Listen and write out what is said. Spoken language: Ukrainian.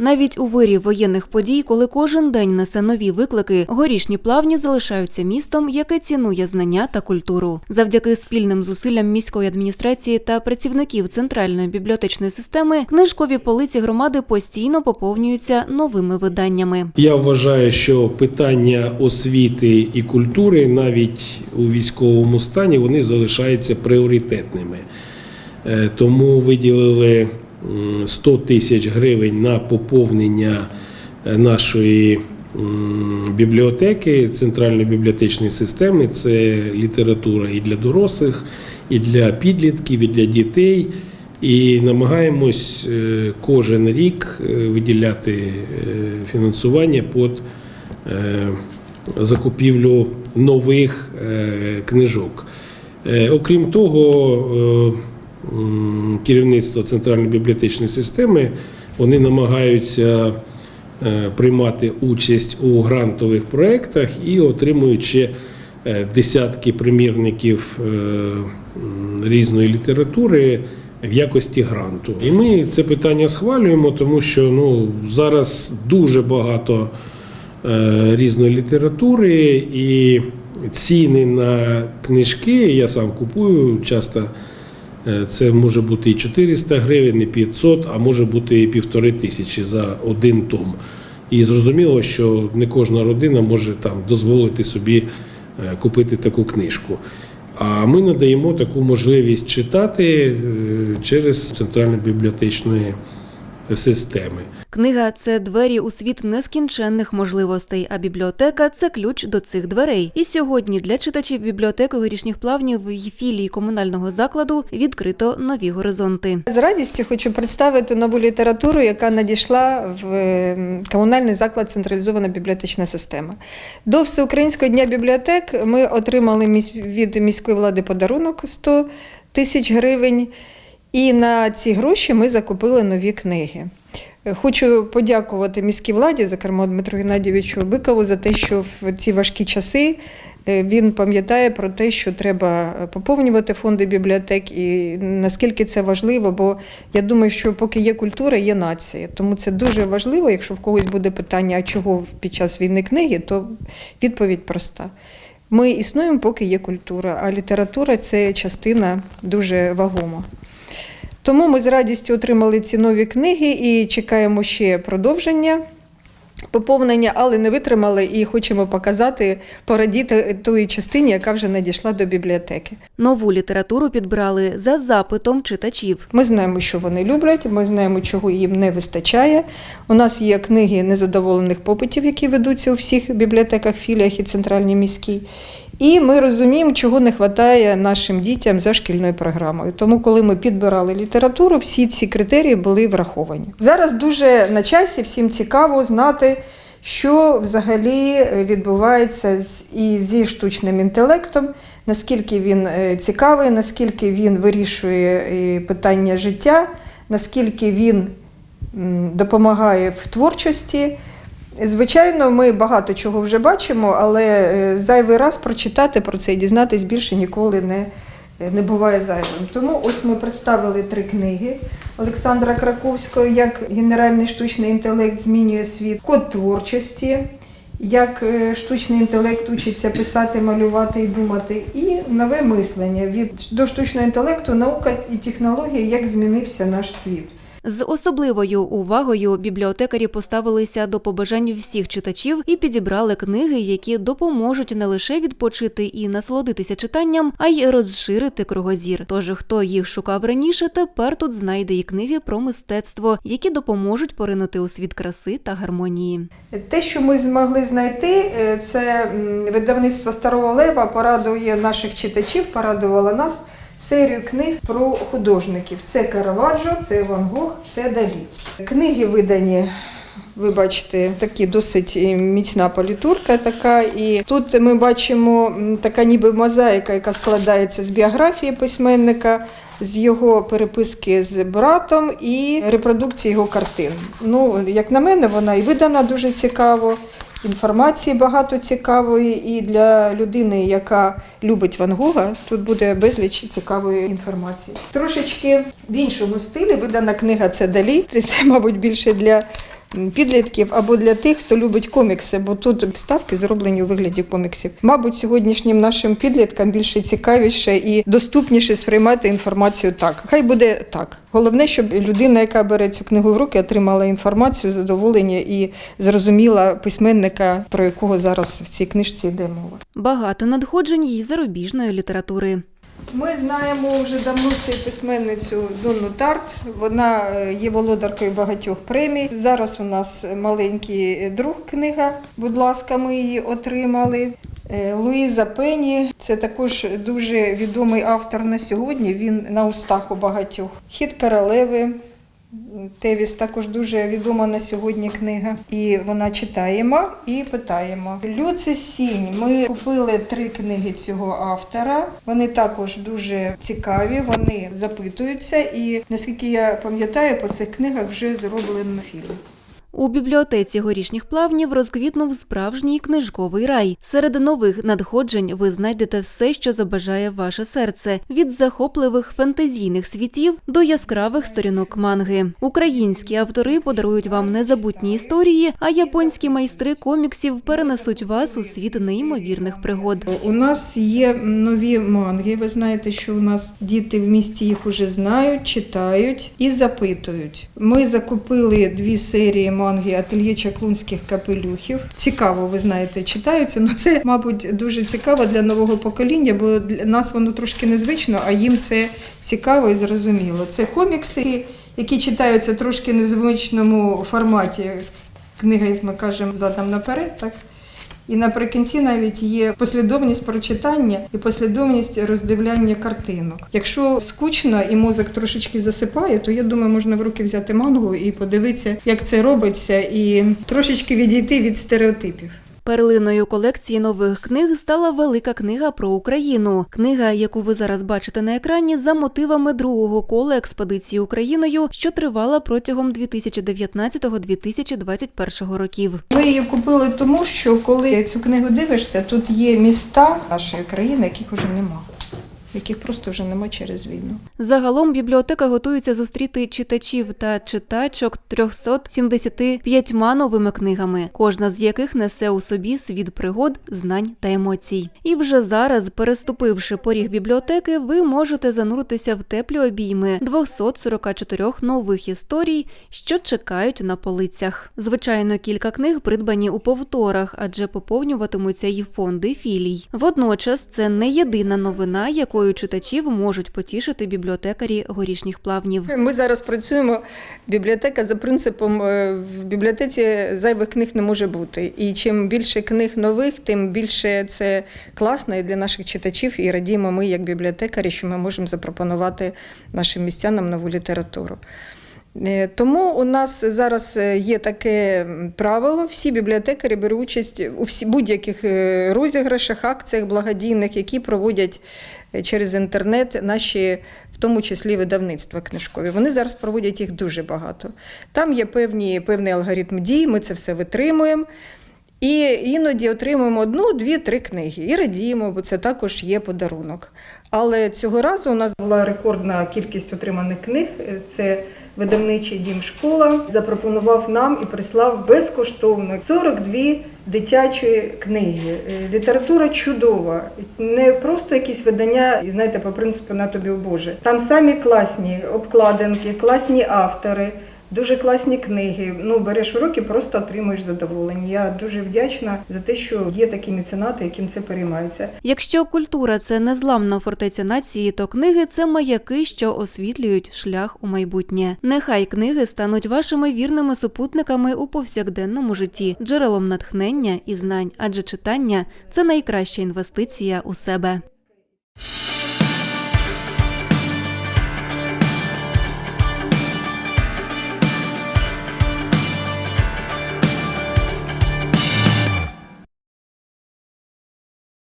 Навіть у вирі воєнних подій, коли кожен день несе нові виклики, горішні плавні залишаються містом, яке цінує знання та культуру. Завдяки спільним зусиллям міської адміністрації та працівників центральної бібліотечної системи книжкові полиці громади постійно поповнюються новими виданнями. Я вважаю, що питання освіти і культури навіть у військовому стані вони залишаються пріоритетними. Е, Тому виділили 100 тисяч гривень на поповнення е, нашої бібліотеки, центральної бібліотечної системи. Це література і для дорослих, і для підлітків, і для дітей. І намагаємось е, кожен рік е, виділяти фінансування під закупівлю нових книжок. Окрім того, керівництво центральної бібліотечної системи вони намагаються е, приймати участь у грантових проєктах і отримують ще е, десятки примірників е, різної літератури в якості гранту. І ми це питання схвалюємо, тому що ну, зараз дуже багато різної літератури і ціни на книжки я сам купую часто. Е, Це може бути і 400 гривень, і 500, а може бути і півтори тисячі за один том. І зрозуміло, що не кожна родина може там дозволити собі е, купити таку книжку. А ми надаємо таку можливість читати е, через центральну бібліотечної системи. Книга це двері у світ нескінченних можливостей, а бібліотека це ключ до цих дверей. І сьогодні для читачів бібліотеки горішніх плавнів і філії комунального закладу відкрито нові горизонти. З радістю хочу представити нову літературу, яка надійшла в е, комунальний заклад централізована бібліотечна система. До Всеукраїнського дня бібліотек ми отримали місь- від міської влади подарунок 100 тисяч гривень, і на ці гроші ми закупили нові книги. Е, Хочу подякувати міській владі, зокрема Дмитру Геннадійовичу Бикову, за те, що в ці важкі часи е, він пам'ятає про те, що треба поповнювати фонди бібліотек і наскільки це важливо, бо я думаю, що поки є культура, є нація. Тому це дуже важливо. Якщо в когось буде питання, а чого під час війни книги, то відповідь проста. Ми існуємо, поки є культура, а література це частина дуже вагома. Тому ми з радістю отримали ці нові книги і чекаємо ще продовження. Поповнення, але не витримали і хочемо показати, порадіти тої частині, яка вже надійшла до бібліотеки. Нову літературу підбрали за запитом читачів. Ми знаємо, що вони люблять, ми знаємо, чого їм не вистачає. У нас є книги незадоволених попитів, які ведуться у всіх бібліотеках, філіях і центральній міській. І ми розуміємо, чого не вистачає нашим дітям за шкільною програмою. Тому, коли ми підбирали літературу, всі ці критерії були враховані. Зараз дуже на часі всім цікаво знати, що взагалі відбувається з і зі штучним інтелектом, наскільки він е, цікавий, наскільки він вирішує е, питання життя, наскільки він допомагає в творчості. Звичайно, ми багато чого вже бачимо, але е, зайвий раз прочитати про це і дізнатись більше ніколи не, не буває зайвим. Тому ось ми представили три книги Олександра Краковського, як генеральний штучний інтелект змінює світ, код творчості, як е, штучний інтелект учиться писати, малювати і думати, і нове мислення від до штучного інтелекту, наука і технології, як змінився наш світ. З особливою увагою бібліотекарі поставилися до побажань всіх читачів і підібрали книги, які допоможуть не лише відпочити і насолодитися читанням, а й розширити кругозір. Тож, хто їх шукав раніше, тепер тут знайде і книги про мистецтво, які допоможуть поринути у світ краси та гармонії. Те, що ми змогли знайти, е, це видавництво Старого Лева порадує наших читачів, порадувало нас серію книг про художників. Це Караваджо, це Ван Гог, це Далі. Книги видані. Ви бачите, такі досить е, міцна політурка така. І тут ми бачимо така ніби мозаїка, яка складається з біографії письменника, з його переписки з братом і репродукції його картин. Ну, як на мене, вона і видана дуже цікаво. Інформації багато цікавої, і для людини, яка любить Ван Гога, тут буде безліч цікавої інформації. Трошечки в іншому стилі видана книга це Далі. Це, мабуть, більше для підлітків або для тих, хто любить комікси, бо тут вставки зроблені у вигляді коміксів. Мабуть, сьогоднішнім нашим підліткам більше цікавіше і доступніше сприймати інформацію так. Хай буде так. Головне, щоб людина, яка бере цю книгу в руки, отримала інформацію, задоволення і зрозуміла письменника, про якого зараз в цій книжці йде мова. Багато надходжень й зарубіжної літератури. Ми знаємо вже давно цю письменницю Донну Тарт. Вона е, є володаркою багатьох премій. Зараз у нас маленький друг книга. Будь ласка, ми її отримали. Е, Луїза Пені це також дуже відомий автор на сьогодні. Він на устах у багатьох. Хід королеви. Тевіс також дуже відома на сьогодні книга. І вона читаємо і питаємо. Люци Сінь. Ми купили три книги цього автора. Вони також дуже цікаві, вони запитуються. І наскільки я пам'ятаю, по цих книгах вже зроблено фільм. У бібліотеці горішніх плавнів розквітнув справжній книжковий рай. Серед нових надходжень ви знайдете все, що забажає ваше серце: від захопливих фентезійних світів до яскравих сторінок манги. Українські автори подарують вам незабутні історії, а японські майстри коміксів перенесуть вас у світ неймовірних пригод. У нас є нові манги. Ви знаєте, що у нас діти в місті їх уже знають, читають і запитують. Ми закупили дві серії манги Ательє Чаклунських капелюхів. Цікаво, ви знаєте, читаються. Ну це, мабуть, дуже цікаво для нового покоління, бо для нас воно трошки незвично, а їм це цікаво і зрозуміло. Це комікси, які читаються трошки незвичному форматі. Книга, як ми кажемо, задам наперед, так? І наприкінці навіть є послідовність прочитання і послідовність роздивляння картинок. Якщо скучно і мозок трошечки засипає, то я думаю, можна в руки взяти мангу і подивитися, як це робиться, і трошечки відійти від стереотипів. Перлиною колекції нових книг стала велика книга про Україну. Книга, яку ви зараз бачите на екрані, за мотивами другого кола експедиції Україною, що тривала протягом 2019-2021 років. Ми її купили тому, що коли цю книгу дивишся, тут є міста нашої країни, яких уже нема, яких просто вже нема через війну. Загалом бібліотека готується зустріти читачів та читачок 375 новими книгами, кожна з яких несе у собі світ пригод, знань та емоцій. І вже зараз, переступивши поріг бібліотеки, ви можете зануритися в теплі обійми 244 нових історій, що чекають на полицях. Звичайно, кілька книг придбані у повторах, адже поповнюватимуться й фонди філій. Водночас це не єдина новина, якою читачів можуть потішити бібліотекарі горішніх плавнів. Ми зараз працюємо бібліотека за принципом е, в бібліотеці зайвих книг не може бути. І чим більше книг нових, тим більше це класно і для наших читачів. І радіємо ми, як бібліотекарі, що ми можемо запропонувати нашим містянам нову літературу. Е, Тому у нас зараз е, є таке правило: всі бібліотекарі беруть участь у всі будь-яких е, розіграшах, акціях благодійних, які проводять через інтернет наші, в тому числі видавництва книжкові. Вони зараз проводять їх дуже багато. Там є певні, певний алгоритм дій, ми це все витримуємо. І іноді отримуємо одну, дві, три книги і радіємо, бо це також є подарунок. Але цього разу у нас була рекордна кількість отриманих книг. Це видавничий дім школа запропонував нам і прислав безкоштовно 42 дитячі книги. Е, Література чудова, не просто якісь видання, знаєте, по принципу на тобі Боже. Там самі класні обкладинки, класні автори. Дуже класні книги. Ну береш в руки, просто отримуєш задоволення. Я дуже вдячна за те, що є такі меценати, яким це переймаються. Якщо культура це незламна фортеця нації, то книги це маяки, що освітлюють шлях у майбутнє. Нехай книги стануть вашими вірними супутниками у повсякденному житті, джерелом натхнення і знань, адже читання це найкраща інвестиція у себе.